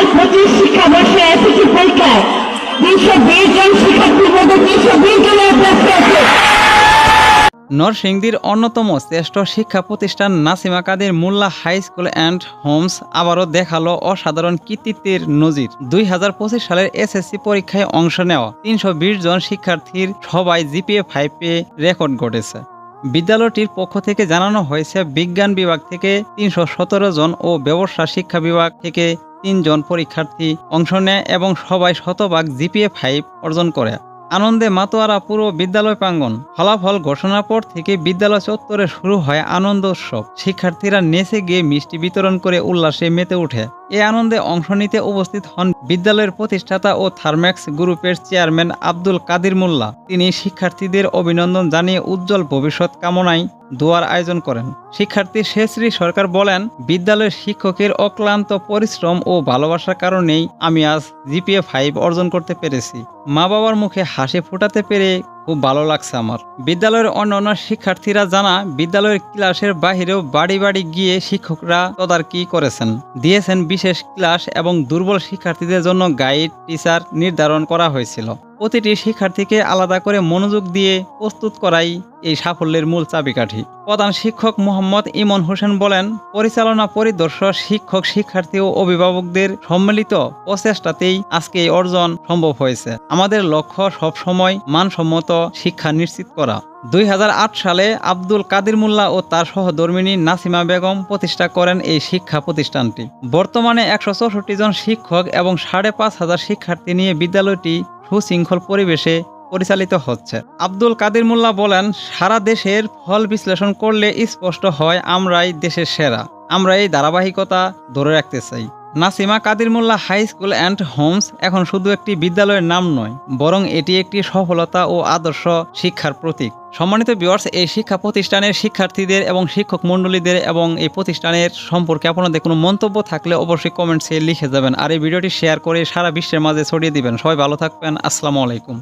হাজার পঁচিশ শিক্ষাবর্ষে এসএসসি পরীক্ষায়। তিনশো বিশ জন শিক্ষার্থীর মধ্যে তিনশো বিশ জনের আছে। নরসিংদীর অন্যতম শ্রেষ্ঠ শিক্ষা প্রতিষ্ঠান Nasima Kader Molla high school and homes আবারও দেখাল অসাধারণ কৃতিত্বের নজির। দুই হাজার পঁচিশ সালের এসএসসি পরীক্ষায় অংশ নেওয়া তিনশো বিশ জন শিক্ষার্থীর সবাই জিপিএ ফাইভ পেয়ে রেকর্ড ঘটেছে বিদ্যালয়টির পক্ষ থেকে জানানো হয়েছে, বিজ্ঞান বিভাগ থেকে তিনশো সতেরো জন ও ব্যবসা শিক্ষা বিভাগ থেকে তিনজন পরীক্ষার্থী অংশ নেয় এবং সবাই শতভাগ জিপিএ ফাইভ অর্জন করে। আনন্দে মাতোয়ারা পুরো বিদ্যালয় প্রাঙ্গন ফলাফল ঘোষণা পর থেকে বিদ্যালয় চত্বরে শুরু হয় আনন্দ উৎসব। শিক্ষার্থীরা নেচে গিয়ে মিষ্টি বিতরণ করে উল্লাসে মেতে ওঠে। এ আনন্দে অংশ নিতে উপস্থিত হন বিদ্যালয়ের প্রতিষ্ঠাতা ও থার্ম্যাক্স গ্রুপের চেয়ারম্যান আব্দুল কাদির মোল্লা। তিনি শিক্ষার্থীদের অভিনন্দন জানিয়ে উজ্জ্বল ভবিষ্যৎ কামনায় দোয়ার আয়োজন করেন। শিক্ষার্থী শেষশ্রী সরকার বলেন, বিদ্যালয়ের শিক্ষকের অক্লান্ত পরিশ্রম ও ভালোবাসার কারণেই আমি আজ জিপিএ ফাইভ অর্জন করতে পেরেছি। মা বাবার মুখে হাসি ফোটাতে পেরে খুব ভালো লাগছে আমার। বিদ্যালয়ের অন্যান্য শিক্ষার্থীরা জানা, বিদ্যালয়ের ক্লাসের বাহিরেও বাড়ি বাড়ি গিয়ে শিক্ষকরা তদারকি করেছেন। দিয়েছেন বিশেষ ক্লাস এবং দুর্বল শিক্ষার্থীদের জন্য গাইড, টিচার নির্ধারণ করা হয়েছিল। প্রতিটি শিক্ষার্থীকে আলাদা করে মনোযোগ দিয়ে প্রস্তুত করাই এই সাফল্যের মূল চাবিকাঠি। প্রধান শিক্ষক মোহাম্মদ ইমন হোসেন বলেন, পরিচালনা পরিদর্শক, শিক্ষক, শিক্ষার্থী ও অভিভাবকদের সম্মিলিত প্রচেষ্টাতেই আজকে এই অর্জন সম্ভব হয়েছে। আমাদের লক্ষ্য সবসময় মানসম্মত শিক্ষা নিশ্চিত করা। দুই হাজার আট সালে আব্দুল কাদির মোল্লা ও তার সহধর্মিনী নাসিমা বেগম প্রতিষ্ঠা করেন এই শিক্ষা প্রতিষ্ঠানটি। বর্তমানে একশো চৌষট্টি জন শিক্ষক এবং সাড়ে পাঁচ হাজার শিক্ষার্থী নিয়ে বিদ্যালয়টি সুশৃঙ্খল পরিবেশে পরিচালিত হচ্ছে। আব্দুল কাদির মোল্লা বলেন, সারা দেশের ফল বিশ্লেষণ করলে স্পষ্ট হয়, আমরাই দেশের সেরা। আমরা এই ধারাবাহিকতা ধরে রাখতে চাই। Nasima Kadir Molla high school and homes এখন শুধু একটি বিদ্যালয়ের নাম নয়, বরং এটি একটি সফলতা ও আদর্শ শিক্ষার প্রতীক। সম্মানিত বিওয়ার্স এই শিক্ষা প্রতিষ্ঠানের শিক্ষার্থীদের এবং শিক্ষক মণ্ডলীদের এবং এই প্রতিষ্ঠানের সম্পর্কে আপনাদের কোনো মন্তব্য থাকলে অবশ্যই কমেন্টসে লিখে যাবেন। আর এই ভিডিওটি শেয়ার করে সারা বিশ্বের মাঝে ছড়িয়ে দিবেন। সবাই ভালো থাকবেন। আসসালামু আলাইকুম।